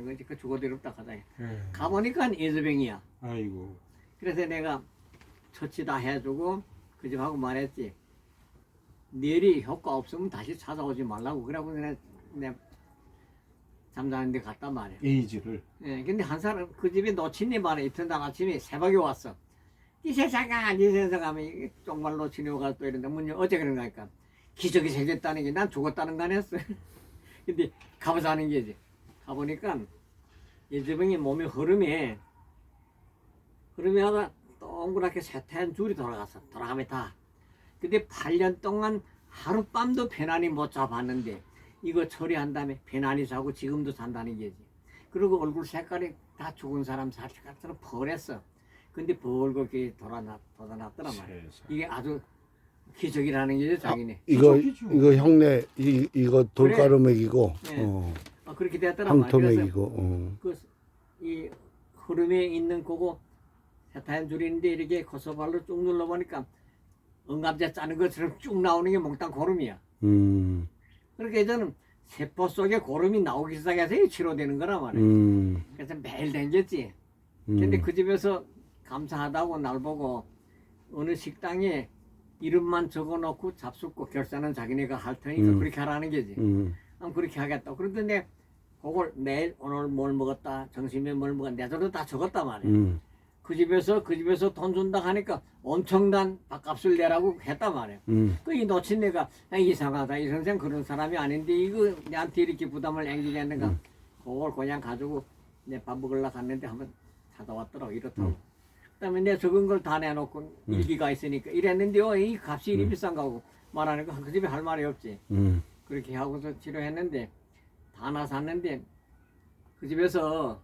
하는 거지. 그 죽어들었다 가자. 예. 가보니까 예즈병이야. 아이고. 그래서 내가 처치 다 해주고 그 집하고 말했지. 내일이 효과 없으면 다시 찾아오지 말라고. 그러고 내가 내 잠자는 데 갔단 말이야. 에이즈를. 예, 근데 한 사람 그 집에 노친님 반에 이튿날 아침에 새벽에 왔어. 이 세상아, 이 세상 하면 이게 정말 노친이 와가 또 이런데 문제 어째 그런가 하니까 기적이 생겼다는 게 난 죽었다는 거 아니었어. 근데 가보자는 게지. 가보니까 예주병이 몸에 흐름에 흐름이 하다 동그랗게 세탄 줄이 돌아갔어. 돌아가면 다. 근데 8년 동안 하룻밤도 편안히 못 잡았는데 이거 처리한 다음에 편안히 자고 지금도 산다는 게지. 그리고 얼굴 색깔이 다 죽은 사람 살처럼 펄했어. 근데 벌겋게 돌아나, 돌아났더란 말이야. 이게 아주 기적이라는 게죠, 자기네. 이거 기적이죠. 이거 형네 이 이거 돌가루 먹이고 네. 어, 아, 그렇게 됐더란 말이야. 황토 그래서 먹이고 어. 그, 이 흐름에 있는 그거 세타임 줄인데 이렇게 거서발로 쭉 눌러보니까 응감제 짜는 것처럼 쭉 나오는 게 몽땅 고름이야. 음, 그렇게 저는 세포 속에 고름이 나오기 시작해서 치료되는 거란 말이야. 음, 그래서 매일 댕겼지. 음. 근데 그 집에서 감사하다고 날 보고 어느 식당에 이름만 적어놓고 잡숫고 결산은 자기네가 할 테니까 음. 그렇게 하라는 게지. 음, 난 그렇게 하겠다. 그런데 그걸 내일 오늘 뭘 먹었다, 점심에 뭘 먹었다, 내저도 다 적었단 말이야. 음, 그 집에서 그 집에서 돈 준다 하니까 엄청난 밥값을 내라고 했단 말이야. 음, 그이 놓친 내가 아, 이상하다. 이 선생 그런 사람이 아닌데 이거 내한테 이렇게 부담을 앵기겠는가. 음. 그걸 그냥 가지고 내 밥 먹으러 갔는데 한번 찾아왔더라고 이렇다고. 음. 그다음에 내 적은 걸 다 내놓고 일기가 있으니까 이랬는데요. 이 값이 이리 음. 비싼가 하고 말하니까 그 집에 할 말이 없지. 음, 그렇게 하고서 치료했는데 다나 샀는데 그 집에서